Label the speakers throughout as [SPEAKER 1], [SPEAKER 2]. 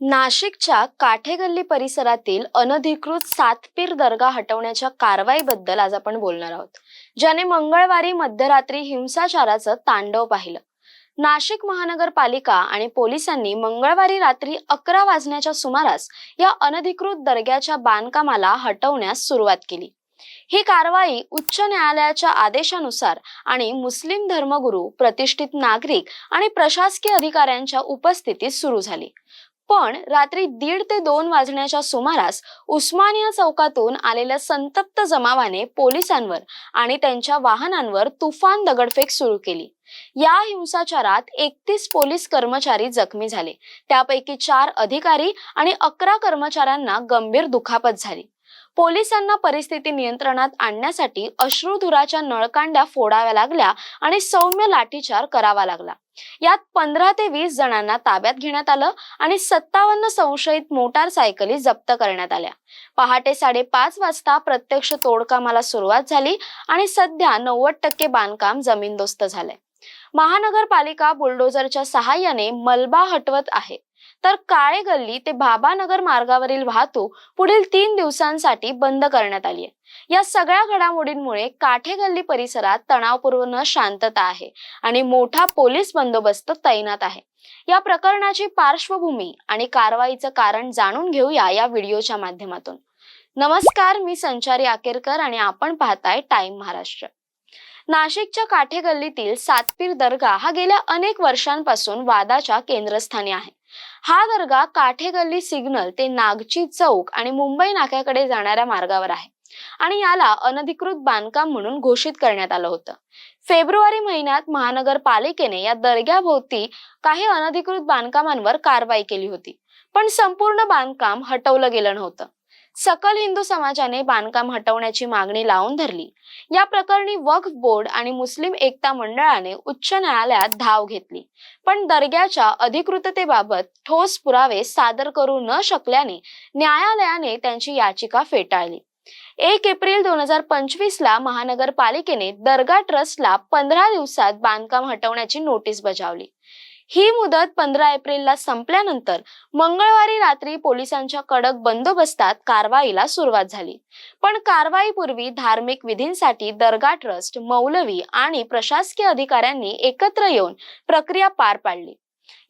[SPEAKER 1] नाशिकच्या काठेगल्ली परिसरातील अनधिकृत सातपीर दर्गा हटवण्याच्या कारवाईबद्दल आज आपण बोलणार आहोत ज्याने मंगळवारी मध्यरात्री हिंसाचाराचं तांडव पाहिलं. नाशिक महानगरपालिका आणि पोलिसांनी मंगळवारी रात्री अकरा वाजण्याच्या सुमारास या अनधिकृत दर्ग्याच्या बांधकामाला हटवण्यास सुरुवात केली. ही कारवाई उच्च न्यायालयाच्या आदेशानुसार आणि मुस्लिम धर्मगुरू प्रतिष्ठित नागरिक आणि प्रशासकीय अधिकाऱ्यांच्या उपस्थितीत सुरू झाली. पण रात्री दीड ते दोन वाजण्याच्या सुमारास उस्मानिया चौकातून आलेल्या संतप्त जमावाने पोलिसांवर आणि त्यांच्या वाहनांवर तुफान दगडफेक सुरू केली. या हिंसाचारात एकतीस पोलीस कर्मचारी जखमी झाले. त्यापैकी चार अधिकारी आणि अकरा कर्मचाऱ्यांना गंभीर दुखापत झाली. पोलिसांना परिस्थिती नियंत्रणात आणण्यासाठी अश्रुधुराच्या नळकांड्या फोडाव्या लागल्या आणि सौम्य लाठीचार करावा लागला. यात पंधरा ते वीस जणांना ताब्यात घेण्यात आलं आणि सत्तावन्न संशयित मोटारसायकली जप्त करण्यात आल्या. पहाटे साडेपाच वाजता प्रत्यक्ष तोडकामाला सुरुवात झाली आणि सध्या नव्वद टक्के बांधकाम जमीनदोस्त झालंय. महानगरपालिका बुलडोझरच्या सहाय्याने मलबा हटवत आहे. तर काळे गल्ली ते बाबानगर मार्गावरील वाहतूक पुढील तीन दिवसांसाठी बंद करण्यात आली आहे. या सगळ्या घडामोडींमुळे काठेगल्ली परिसरात तणावपूर्ण शांतता आहे आणि मोठा पोलीस बंदोबस्त तैनात आहे. या प्रकरणाची पार्श्वभूमी आणि कारवाईचं कारण जाणून घेऊया या व्हिडिओच्या माध्यमातून. नमस्कार मी संचारी आकेरकर आणि आपण पाहताय टाइम महाराष्ट्र. नाशिकच्या काठेगल्लीतील सातपीर दर्गा हा गेल्या अनेक वर्षांपासून वादाच्या केंद्रस्थानी आहे. हा दर्गा काठेगल्ली सिग्नल ते नागची चौक आणि मुंबई नाक्याकडे जाणाऱ्या मार्गावर आहे. आणि याला अनधिकृत बांधकाम म्हणून घोषित करण्यात आलं होतं. फेब्रुवारी महिन्यात महानगरपालिकेने या दर्ग्याभोवती काही अनधिकृत बांधकामांवर कारवाई केली होती. पण संपूर्ण बांधकाम हटवलं गेलं नव्हतं. सकल हिंदू समाजाने बांधकाम हटवण्याची मागणी लावून धरली. या प्रकरणी वक्फ बोर्ड आणि मुस्लिम एकता मंडळाने उच्च न्यायालयात धाव घेतली. पण दर्ग्याच्या अधिकृततेबाबत ठोस पुरावे सादर करू न शकल्याने न्यायालयाने त्यांची याचिका फेटाळली. एक एप्रिल दोन हजार पंचवीस ला महानगरपालिकेने दर्गा ट्रस्टला पंधरा दिवसात बांधकाम हटवण्याची नोटीस बजावली. ही मुदत पंधरा एप्रिलला संपल्यानंतर मंगळवारी रात्री पोलिसांच्या कडक बंदोबस्तात कारवाईला सुरुवात झाली. पण कारवाईपूर्वी धार्मिक विधींसाठी दर्गा ट्रस्ट मौलवी आणि प्रशासकीय अधिकाऱ्यांनी एकत्र येऊन प्रक्रिया पार पाडली.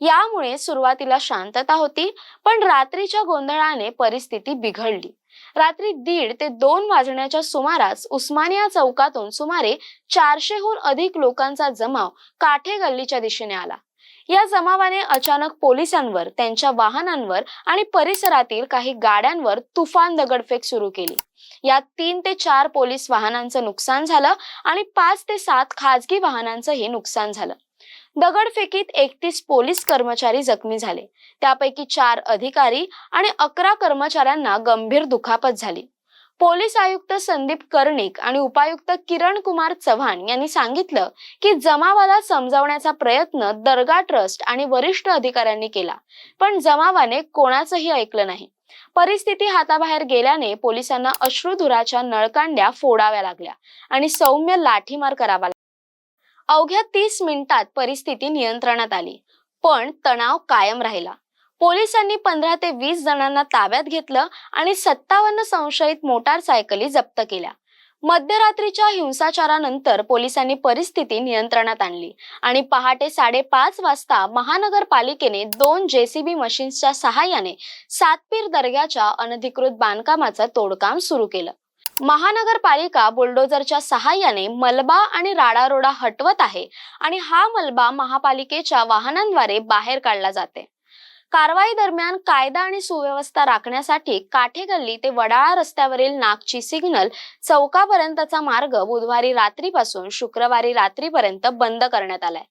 [SPEAKER 1] यामुळे सुरुवातीला शांतता होती पण रात्रीच्या गोंधळाने परिस्थिती बिघडली. रात्री दीड ते दोन वाजण्याच्या सुमारास उस्मानिया चौकातून सुमारे चारशेहून अधिक लोकांचा जमाव काठे गल्लीच्या दिशेने आला. या जमावाने अचानक पोलिसांवर त्यांच्या वाहनांवर आणि परिसरातील काही गाड्यांवर तुफान दगडफेक सुरू केली. यात तीन ते चार पोलीस वाहनांचं नुकसान झालं आणि पाच ते सात खाजगी वाहनांचंही नुकसान झालं. दगडफेकीत एकतीस पोलीस कर्मचारी जखमी झाले. त्यापैकी चार अधिकारी आणि अकरा कर्मचाऱ्यांना गंभीर दुखापत झाली. पोलीस आयुक्त संदीप कर्णिक आणि उपायुक्त किरण कुमार चव्हाण यांनी सांगितलं की जमावाला समजावण्याचा प्रयत्न दर्गा ट्रस्ट आणि वरिष्ठ अधिकाऱ्यांनी केला. पण जमावाने कोणाचंही ऐकलं नाही. परिस्थिती हाताबाहेर गेल्याने पोलिसांना अश्रुधुराच्या नळकांड्या फोडाव्या लागल्या आणि सौम्य लाठीमार करावा लागला. अवघ्या तीस मिनिटात परिस्थिती नियंत्रणात आली. पण तणाव कायम राहिला. पोलिसांनी पंधरा ते वीस जणांना ताब्यात घेतलं आणि सत्तावन्न संशयित मोटारसायकली जप्त केल्या. मध्यरात्रीच्या हिंसाचारानंतर पोलिसांनी परिस्थिती नियंत्रणात आणली आणि पहाटे साडेपाच वाजता महानगरपालिकेने दोन जेसीबी मशीन्सच्या सहाय्याने सातपीर दर्ग्याच्या अनधिकृत बांधकामाचं तोडकाम सुरू केलं. महानगरपालिका बुलडोझरच्या सहाय्याने मलबा आणि राडारोडा हटवत आहे आणि हा मलबा महापालिकेच्या वाहनांद्वारे बाहेर काढला जाते. कारवाई दरम्यान कायदा आणि सुव्यवस्था राखण्यासाठी काठेगल्ली ते वडाळा रस्त्यावरील नागची सिग्नल चौकापर्यंतचा मार्ग बुधवारी रात्रीपासून शुक्रवारी रात्रीपर्यंत बंद करण्यात आलाय.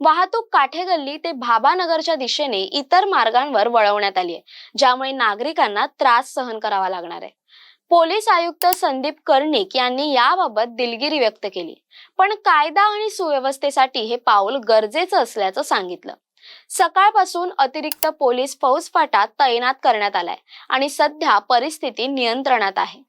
[SPEAKER 1] वाहतूक काठेगल्ली ते भाबानगरच्या दिशेने इतर मार्गांवर वळवण्यात आली आहे ज्यामुळे नागरिकांना त्रास सहन करावा लागणार आहे. पोलीस आयुक्त संदीप कर्णिक यांनी याबाबत दिलगिरी व्यक्त केली पण कायदा आणि सुव्यवस्थेसाठी हे पाऊल गरजेचं असल्याचं सांगितलं. सकाळपासून अतिरिक्त पोलीस फौजफाटा तैनात करण्यात आलाय आणि सध्या परिस्थिती नियंत्रणात आहे.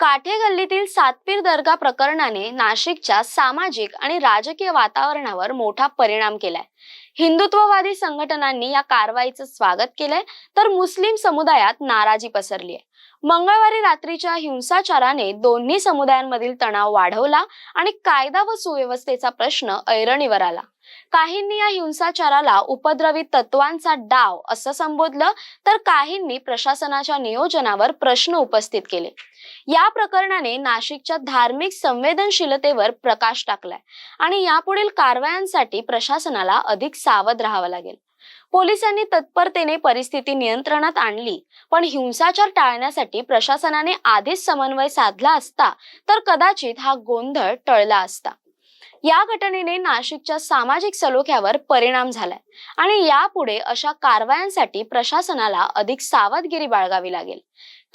[SPEAKER 1] काठे गल्लीतील सातपीर दर्गा प्रकरणाने नाशिकच्या सामाजिक आणि राजकीय वातावरणावर मोठा परिणाम केलाय. हिंदुत्ववादी संघटनांनी या कारवाईचं स्वागत केलंय तर मुस्लिम समुदायात नाराजी पसरली आहे मंगळवारी रात्रीच्या हिंसाचाराने दोन्ही समुदायांमधील तणाव वाढवला आणि कायदा व सुव्यवस्थेचा प्रश्न ऐरणीवर आला. काहींनी या हिंसाचाराला उपद्रवी तत्वांचा डाव असं संबोधलं तर काहींनी प्रशासनाच्या नियोजनावर प्रश्न उपस्थित केले. या प्रकरणाने नाशिकच्या धार्मिक संवेदनशीलतेवर प्रकाश टाकलाय आणि यापुढील कारवायांसाठी प्रशासनाला अधिक सावध राहावं लागेल. पोलिसांनी तत्परतेने परिस्थिती नियंत्रणात आणली पण हिंसाचार टाळण्यासाठी प्रशासनाने आधीच समन्वय साधला असता तर कदाचित हा गोंधळ टळला असता. या घटनेने नाशिकच्या सामाजिक सलोख्यावर परिणाम झालाय आणि यापुढे अशा कारवायांसाठी प्रशासनाला अधिक सावधगिरी बाळगावी लागेल.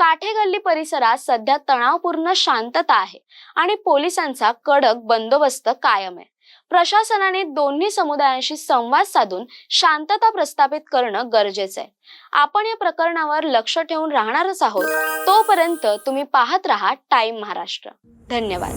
[SPEAKER 1] काठेगल्ली परिसरात सध्या तणावपूर्ण शांतता आहे आणि पोलिसांचा कडक बंदोबस्त कायम आहे. प्रशासनाने दोन्ही समुदायांशी संवाद साधून शांतता प्रस्थापित करणं गरजेचं आहे. आपण या प्रकरणावर लक्ष ठेवून राहणारच आहोत. तोपर्यंत तुम्ही पाहत राहा टाइम महाराष्ट्र धन्यवाद.